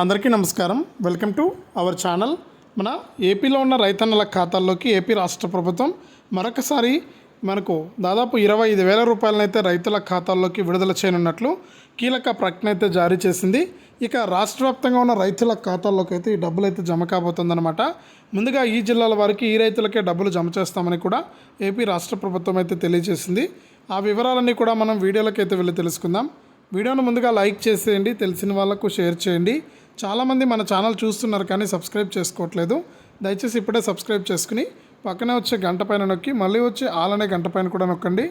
అందరికీ నమస్కారం. Welcome to our channel. మన ఏపీలో ఉన్న రైతన్నల ఖాతాల్లోకి ఏపీ రాష్ట్ర ప్రభుత్వం మరొకసారి మనకు దాదాపు ఇరవై ఐదు వేల రూపాయలనైతే రైతుల ఖాతాల్లోకి విడుదల చేయనున్నట్లు కీలక ప్రకటన అయితే జారీ చేసింది. ఇక రాష్ట్ర వ్యాప్తంగా ఉన్న రైతుల ఖాతాల్లోకి అయితే ఈ డబ్బులు అయితే జమ కాబోతుందన్నమాట. ముందుగా ఈ జిల్లాల వారికి ఈ రైతులకే డబ్బులు జమ చేస్తామని కూడా ఏపీ రాష్ట్ర ప్రభుత్వం అయితే తెలియజేసింది. ఆ వివరాలన్నీ కూడా మనం వీడియోలోకి అయితే వెళ్ళి తెలుసుకుందాం. వీడియోను ముందుగా లైక్ చేసేయండి తెలిసిన వాళ్ళకు షేర్ చేయండి. చాలామంది మన ఛానల్ చూస్తున్నారు కానీ సబ్స్క్రైబ్ చేసుకోవట్లేదు. దయచేసి ఇప్పుడే సబ్స్క్రైబ్ చేసుకుని పక్కనే వచ్చే గంట పైన నొక్కి మళ్ళీ వచ్చే ఆలనే గంట పైన కూడా నొక్కండి.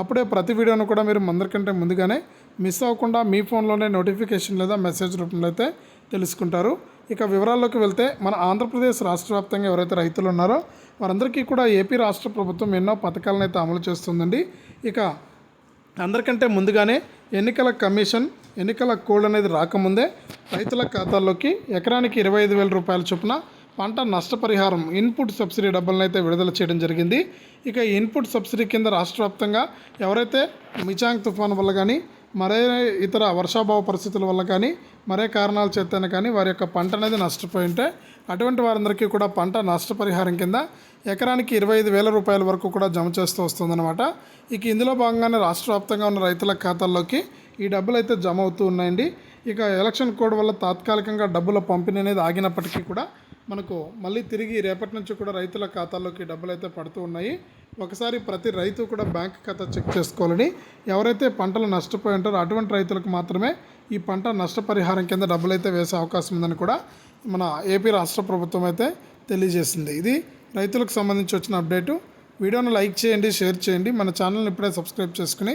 అప్పుడే ప్రతి వీడియోను కూడా మీరు అందరికంటే ముందుగానే మిస్ అవ్వకుండా మీ ఫోన్లోనే నోటిఫికేషన్ లేదా మెసేజ్ రూపంలో అయితే తెలుసుకుంటారు. ఇక వివరాల్లోకి వెళ్తే మన ఆంధ్రప్రదేశ్ రాష్ట్ర వ్యాప్తంగా ఎవరైతే రైతులు ఉన్నారో వారందరికీ కూడా ఏపీ రాష్ట్ర ప్రభుత్వం ఎన్నో పథకాలను అయితే అమలు చేస్తుందండి. ఇక అందరికంటే ముందుగానే ఎన్నికల కమిషన్ ఎన్నికల కోడ్ అనేది రాకముందే రైతుల ఖాతాల్లోకి ఎకరానికి ఇరవై ఐదు వేల రూపాయల చొప్పున పంట నష్టపరిహారం ఇన్పుట్ సబ్సిడీ డబ్బులను అయితే విడుదల చేయడం జరిగింది. ఇక ఇన్పుట్ సబ్సిడీ కింద రాష్ట్ర వ్యాప్తంగా ఎవరైతే మిచాంగ్ తుఫాన్ వల్ల కానీ మరే ఇతర వర్షాభావ పరిస్థితుల వల్ల కానీ మరే కారణాల చేతనే కానీ వారి యొక్క పంట అనేది నష్టపోయి ఉంటే అటువంటి వారందరికీ కూడా పంట నష్టపరిహారం కింద ఎకరానికి ఇరవై ఐదు వేల రూపాయల వరకు కూడా జమ చేస్తూ వస్తుందన్నమాట. ఇక ఇందులో భాగంగానే రాష్ట్ర వ్యాప్తంగా ఉన్న రైతుల ఖాతాల్లోకి ఈ డబ్బులు అయితే జమ అవుతూ ఉన్నాయండి. ఇక ఎలక్షన్ కోడ్ వల్ల తాత్కాలికంగా డబ్బుల పంపిణీ అనేది ఆగినప్పటికీ కూడా మనకు మళ్ళీ తిరిగి రేపటి నుంచి కూడా రైతుల ఖాతాల్లోకి డబ్బులు అయితే పడుతూ ఉన్నాయి. ఒకసారి ప్రతి రైతు కూడా బ్యాంక్ ఖాతా చెక్ చేసుకోవాలని ఎవరైతే పంటలు నష్టపోయి ఉంటారో అటువంటి రైతులకు మాత్రమే ఈ పంట నష్టపరిహారం కింద డబ్బులు అయితే వేసే అవకాశం ఉందని కూడా మన ఏపీ రాష్ట్ర ప్రభుత్వం అయితే తెలియజేసింది. ఇది రైతులకు సంబంధించి వచ్చిన అప్డేటు. వీడియోను లైక్ చేయండి షేర్ చేయండి. మన ఛానల్ని ఇప్పుడే సబ్స్క్రైబ్ చేసుకుని